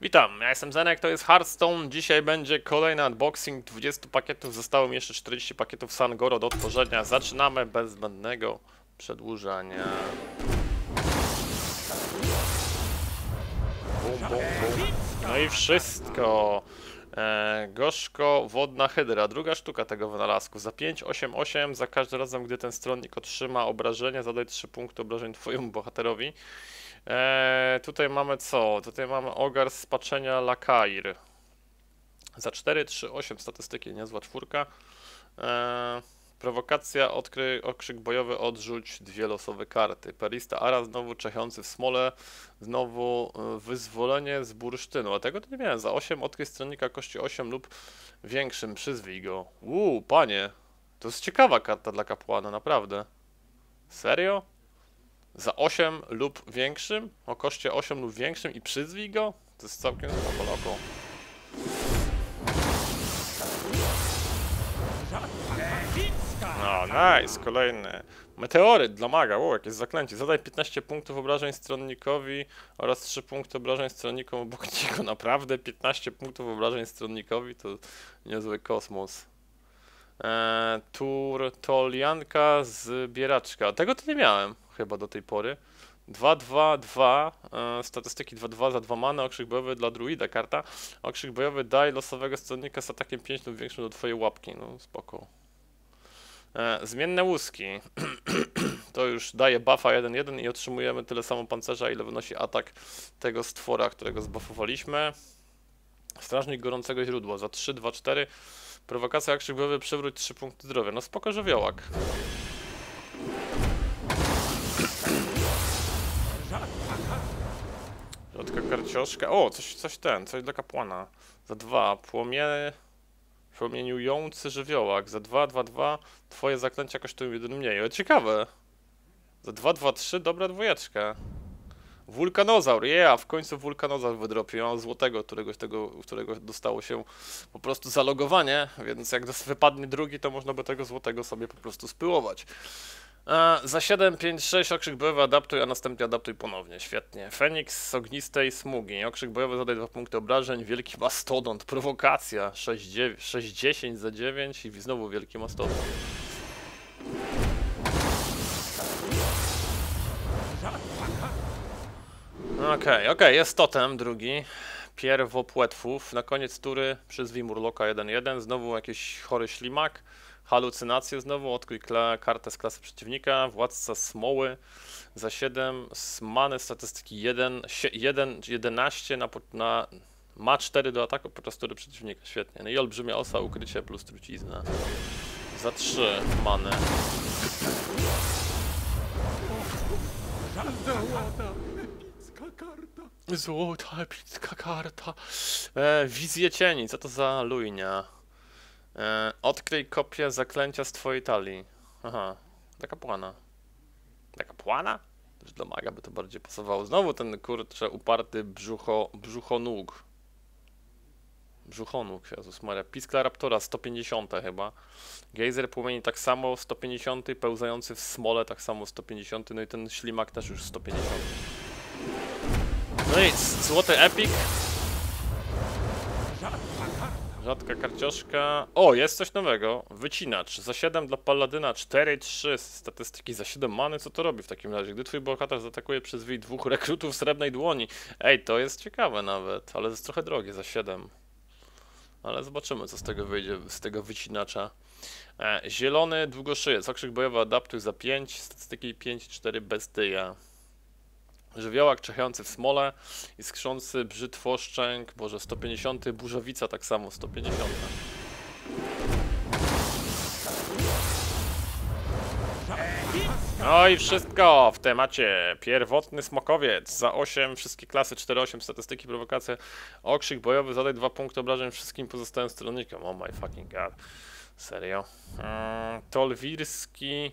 Witam, ja jestem Zenek, to jest Hearthstone. Dzisiaj będzie kolejny unboxing 20 pakietów. Zostało mi jeszcze 40 pakietów Sangoro do otworzenia. Zaczynamy bez zbędnego przedłużania. Bum, bum, bum. No i wszystko. E, gorzko wodna hydra, druga sztuka tego wynalazku. Za 5,88 za każdym razem, gdy ten stronnik otrzyma obrażenia, zadaj 3 punkty obrażeń twojemu bohaterowi. E, tutaj mamy co? Tutaj mamy ogar spaczenia Lakair. Za 4, 3, 8 statystyki, niezła czwórka. E, prowokacja, odkry, okrzyk bojowy, odrzuć dwie losowe karty. Perista Ara, znowu czepiący w smole, znowu e, wyzwolenie z bursztynu. A tego to nie miałem. Za 8 odkryj stronnika kości 8 lub większym, przyzwij go. Uuu, panie. To jest ciekawa karta dla kapłana, naprawdę. Serio? Za 8 lub większym? O koszcie 8 lub większym i przyzwij go? To jest całkiem loko. No, nice, kolejny. Meteoryt dla maga, o, jakieś zaklęcie. Zadaj 15 punktów obrażeń stronnikowi oraz 3 punkty obrażeń stronnikom obok niego. Naprawdę 15 punktów obrażeń stronnikowi to niezły kosmos. Eee, Turtolianka z bieraczka. Tego to nie miałem chyba do tej pory. 2-2-2, e, statystyki 2-2 za 2 many, okrzyk bojowy dla druida, karta. Okrzyk bojowy daj losowego stronnika z atakiem 5 lub większym do twojej łapki, no spoko. E, zmienne łuski. to już daje buffa 1-1 i otrzymujemy tyle samo pancerza, ile wynosi atak tego stwora, którego zbuffowaliśmy. Strażnik gorącego źródła za 3-2-4. Prowokacja okrzyk bojowy przywróć 3 punkty zdrowia. No spoko żywiołak. Środka karcioszka. O, coś, coś ten, coś dla kapłana. Za dwa. Płomie... Płomieniujący żywiołak. Za 2, 2, 2. Twoje zaklęcia kosztują jeden mniej. O, ciekawe. Za 2, 2, 3. Dobra dwójeczka. Wulkanozaur, yeah, w końcu wulkanozaur wydropił. Mam złotego, którego, tego, którego dostało się po prostu zalogowanie, więc jak wypadnie drugi, to można by tego złotego sobie po prostu spyłować. Za 7, 5, 6 okrzyk bojowy adaptuj, a następnie adaptuj ponownie. Świetnie. Feniks z ognistej smugi. Okrzyk bojowy zadaj 2 punkty obrażeń. Wielki mastodont. Prowokacja. 6, 9, 6 10 za 9 i znowu wielki mastodont. Okej, okay, okej, okay, jest totem drugi. Pierwopłetwów. Na koniec tury przyzwij Murloka 1-1. Znowu jakiś chory ślimak. Halucynacje znowu, odkryj kartę z klasy przeciwnika, władca smoły za 7, many statystyki 1, 1 11 na, na, ma 4 do ataku podczas tury przeciwnika, świetnie. No i olbrzymia osa, ukrycie plus trucizna. Za 3 many. Złota epicka karta. Złota. E, wizje cieni, co to za lujnia? E, odkryj kopię zaklęcia z twojej talii. Aha, dla kapłana. Dla kapłana? Też dla maga by to bardziej pasowało. Znowu ten kurczę uparty brzucho, brzuchonóg. Brzuchonóg, Jezus Maria. Piskla Raptora 150 chyba. Gejzer płomieni tak samo 150, pełzający w smole tak samo 150, no i ten ślimak też już 150. No i złoty epic. Rzadka karcioszka. O, jest coś nowego. Wycinacz. Za 7 dla Paladyna, 4-3 statystyki za 7 many. Co to robi w takim razie? Gdy twój bohater zaatakuje przez wej dwóch rekrutów srebrnej dłoni. Ej, to jest ciekawe nawet, ale jest trochę drogie za 7. Ale zobaczymy, co z tego wyjdzie, z tego wycinacza. E, zielony długoszyjec. Okrzyk bojowy adaptuj za 5. Statystyki 5-4 bestyja. Żywiołak czechający w smole i skrzący brzytwoszczęk, boże 150, burzowica tak samo 150. No i wszystko w temacie. Pierwotny smokowiec za 8, wszystkie klasy 4-8, statystyki, prowokacja, okrzyk bojowy, zadaj 2 punkty obrażeń wszystkim pozostałym stronnikom. Oh my fucking god. Serio. Hmm, Tolwirski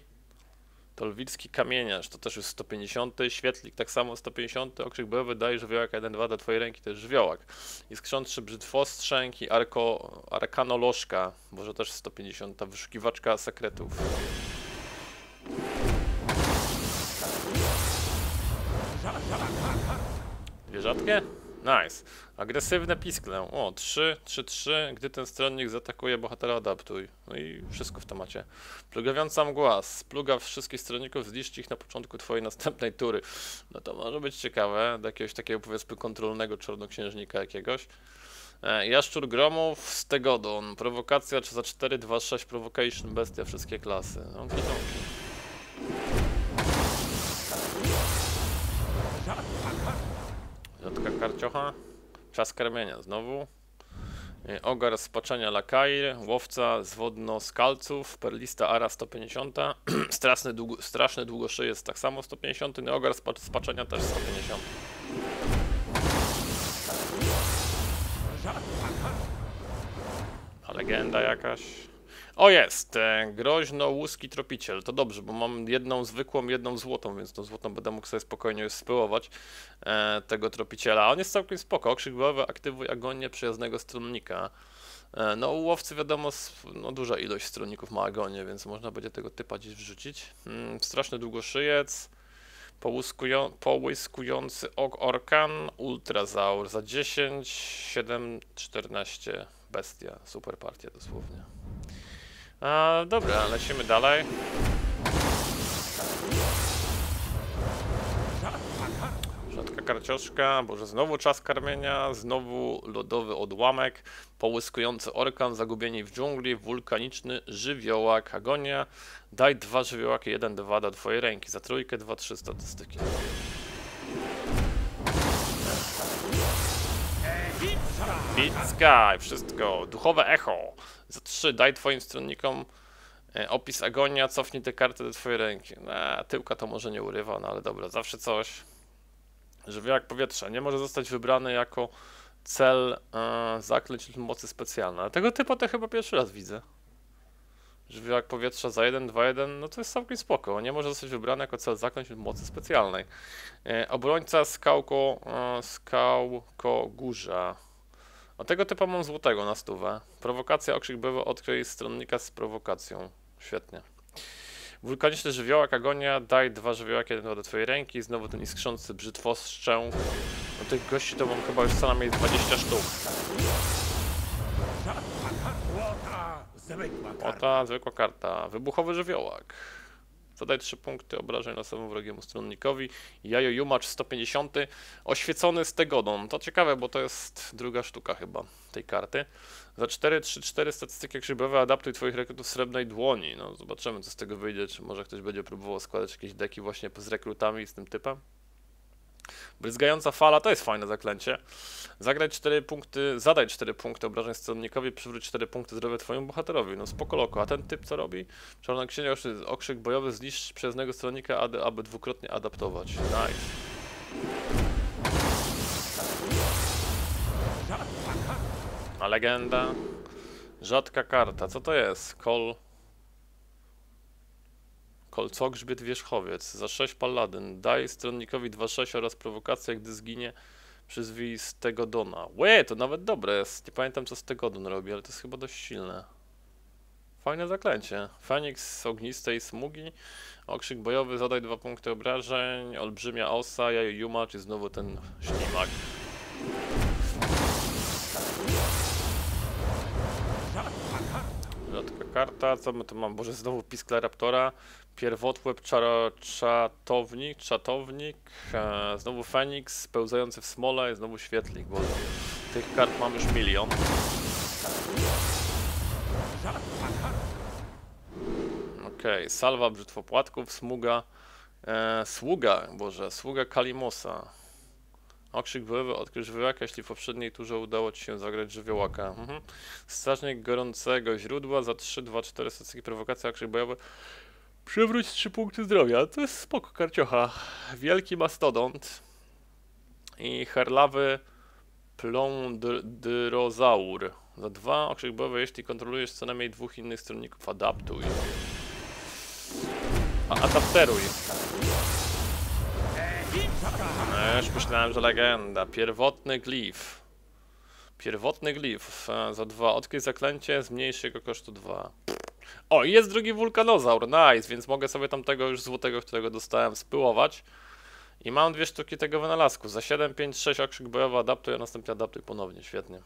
Tolwicki kamieniarz, to też jest 150, świetlik tak samo 150, okrzyk bojowy daje żywiołak 1-2 do twojej ręki, jest żywiołak. I skrzątrzy brzytwostrzęk i arko, arkanolożka, może też 150, ta wyszukiwaczka sekretów. Dwie rzadkie? Nice. Agresywne piskle. O, 3, 3, 3. Gdy ten stronnik zaatakuje bohatera, adaptuj. No i wszystko w temacie. Plugawiąca mgła. Spluga wszystkich stronników, zniszcz ich na początku twojej następnej tury. No to może być ciekawe. Do jakiegoś takiego powiedzmy kontrolnego czarnoksiężnika jakiegoś. E, Jaszczur Gromów, Stegodon. Prowokacja czy za 4, 2, 6 Provocation, bestia, wszystkie klasy. No, kitonki. Rzadka karciocha. Czas karmienia znowu. Y, Ogar spaczenia Lakair, łowca z wodno-skalców, perlista Ara 150, straszny, długo, straszny długoszyj jest tak samo 150, no ogar spa, spaczenia też 150. A legenda jakaś. O jest! E, groźno łuski tropiciel. To dobrze, bo mam jedną zwykłą, jedną złotą, więc tą złotą będę mógł sobie spokojnie już spyłować e, tego tropiciela. On jest całkiem spoko. Okrzyk głowy aktywuj agonię przyjaznego stronnika. E, no u łowcy wiadomo, no, duża ilość stronników ma agonię, więc można będzie tego typa gdzieś wrzucić. Mm, straszny długoszyjec. Połyskują, połyskujący ok orkan, ultrazaur za 10, 7, 14, bestia, super partia dosłownie. A, dobra, lecimy dalej. Rzadka karcioszka, boże znowu czas karmienia, znowu lodowy odłamek, połyskujący orkan, zagubieni w dżungli, wulkaniczny żywiołak, agonia. Daj dwa żywiołaki, jeden, dwa do twojej ręki, za trójkę, dwa, trzy statystyki. Beat Sky, wszystko. Duchowe echo. Za 3 daj twoim stronnikom e, opis agonia, cofnij tę kartę do twojej ręki. Eee, tyłka to może nie urywa, no ale dobra, zawsze coś. Żywiołak powietrza nie może zostać wybrany jako cel e, zaklęć lub mocy specjalnej. Ale tego typu to chyba pierwszy raz widzę. Żywiołak powietrza za 1, 2, 1, no to jest całkiem spoko. Nie może zostać wybrany jako cel zaklęć lub mocy specjalnej. E, obrońca skałko, e, skałko górza. A tego typa mam złotego na stówę. Prowokacja, okrzyk bywa, odkryj stronnika z prowokacją. Świetnie. Wulkaniczny żywiołak, agonia, daj dwa żywiołaki, jeden do twojej ręki, znowu ten iskrzący brzytwoszczę. No tych gości to mam chyba już co najmniej 20 sztuk. Łota! Zwykła karta. Wybuchowy żywiołak. Zadaj 3 punkty obrażeń losowym wrogiemu stronnikowi. Jajo Jumacz 150. Oświecony Stegodon. To ciekawe, bo to jest druga sztuka chyba tej karty. Za 4, 3, 4 statystyki krzybowe adaptuj twoich rekrutów srebrnej dłoni. No zobaczymy co z tego wyjdzie, czy może ktoś będzie próbował składać jakieś deki właśnie z rekrutami z tym typem. Bryzgająca fala to jest fajne zaklęcie. Zagraj 4 punkty, zadaj 4 punkty obrażeń stronnikowi, przywróć 4 punkty zdrowia twojemu bohaterowi. No spoko loko. A ten typ co robi? Czarna księga, okrzyk bojowy, zniszcz przyjaznego stronnika, aby, aby dwukrotnie adaptować. Nice. A legenda? Rzadka karta. Co to jest? Kol... Kolcogrzbiet Wierzchowiec. Za 6 paladyn. Daj stronnikowi 2-6 oraz prowokacja, gdy zginie przyzwij z tego Dona. Łe, to nawet dobre jest. Nie pamiętam co z tego Don robi, ale to jest chyba dość silne. Fajne zaklęcie. Feniks z ognistej smugi. Okrzyk bojowy, zadaj dwa punkty obrażeń. Olbrzymia osa, jajo Jumacz i znowu ten ślimak. Rzadka karta, co my tu mam? Boże, znowu Piskla Raptora, Pierwotłeb, czara, czatownik, czatownik, e, znowu Feniks, pełzający w smole i znowu Świetlik, bo tych kart mam już milion. Okej, salwa brzytwopłatków, smuga, e, sługa, boże, sługa Kalimosa. Okrzyk bojowy, odkryć żywiołaka, jeśli w poprzedniej turze udało Ci się zagrać żywiołaka. Mhm. Strażnik gorącego źródła za 3, 2, 4 stacyjki prowokacja, okrzyk bojowy. Przywróć 3 punkty zdrowia, to jest spoko karciocha. Wielki mastodont i herlawy plądrozaur. Za 2 okrzyk bojowy, jeśli kontrolujesz co najmniej dwóch innych stronników, adaptuj. A adapteruj. No, już myślałem, że legenda. Pierwotny glif. Pierwotny glif za dwa. Odkryj zaklęcie, zmniejszy jego kosztu 2. O, jest drugi wulkanozaur, nice, więc mogę sobie tamtego już złotego, którego dostałem, spyłować. I mam dwie sztuki tego wynalazku. Za 7, 5, 6 okrzyk bojowy adaptuj, a następnie adaptuj ponownie. Świetnie.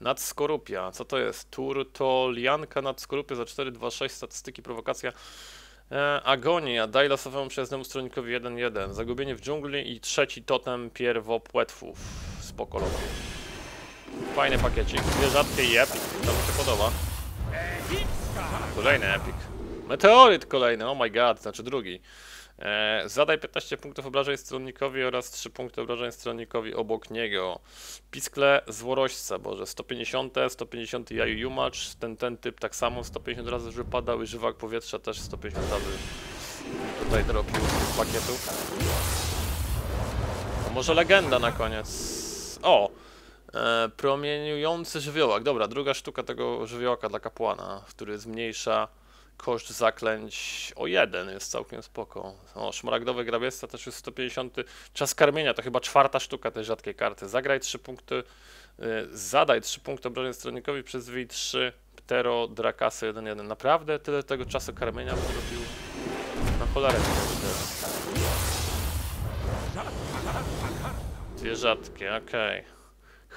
Nadskorupia. Co to jest? Turtolianka nadskorupia za 4, 2, 6. Statystyki, prowokacja. E, agonia. Daj losowemu przyjaznemu stronikowi 1-1. Zagubienie w dżungli i trzeci totem pierwopłetwów. Spoko logo. Fajny pakiecik. Dwie rzadkie epic. To mi się podoba. Kolejny epic. Meteoryt kolejny, oh my god, znaczy drugi. E, zadaj 15 punktów obrażeń stronnikowi oraz 3 punkty obrażeń stronnikowi obok niego. Piskle złorośca, boże, 150, 150 jaju jumacz, ten, ten typ tak samo, 150 razy wypadał i żywak powietrza też 150 razy tutaj dropił z pakietów. A może legenda na koniec. O! E, promieniujący żywiołak. Dobra, druga sztuka tego żywiołaka dla kapłana, który zmniejsza koszt zaklęć o jeden, jest całkiem spoko. O, szmaragdowy grabiesta też jest 150. Czas karmienia to chyba czwarta sztuka tej rzadkiej karty. Zagraj 3 punkty, y, zadaj 3 punkty obrażeń stronnikowi przez wy 3 ptero drakasy 1-1. Naprawdę tyle tego czasu karmienia bym robił na cholerę. Dwie rzadkie, okej.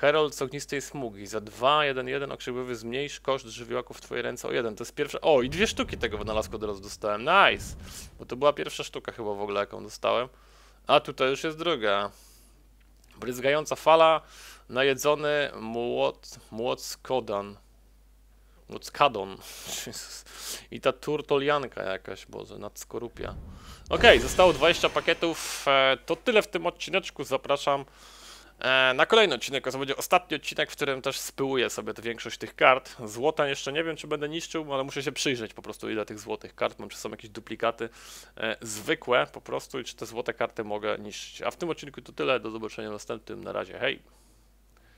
Herald z ognistej smugi. Za 2, 1, 1 okrzywowy zmniejsz koszt żywiołaków w twoje ręce o 1. To jest pierwsza. O, i dwie sztuki tego wynalazku od razu dostałem. Nice! Bo to była pierwsza sztuka chyba w ogóle, jaką dostałem. A tutaj już jest druga. Bryzgająca fala, najedzony młot, młotskodan. Młotskadon. Jezus. I ta turtolianka jakaś, boże, nadskorupia. Okej, zostało 20 pakietów. E, to tyle w tym odcineczku. Zapraszam Na kolejny odcinek, to będzie ostatni odcinek, w którym też spyłuję sobie większość tych kart. Złota jeszcze nie wiem, czy będę niszczył, ale muszę się przyjrzeć po prostu ile tych złotych kart mam, czy są jakieś duplikaty e, zwykłe po prostu i czy te złote karty mogę niszczyć. A w tym odcinku to tyle, do zobaczenia w następnym, na razie, hej!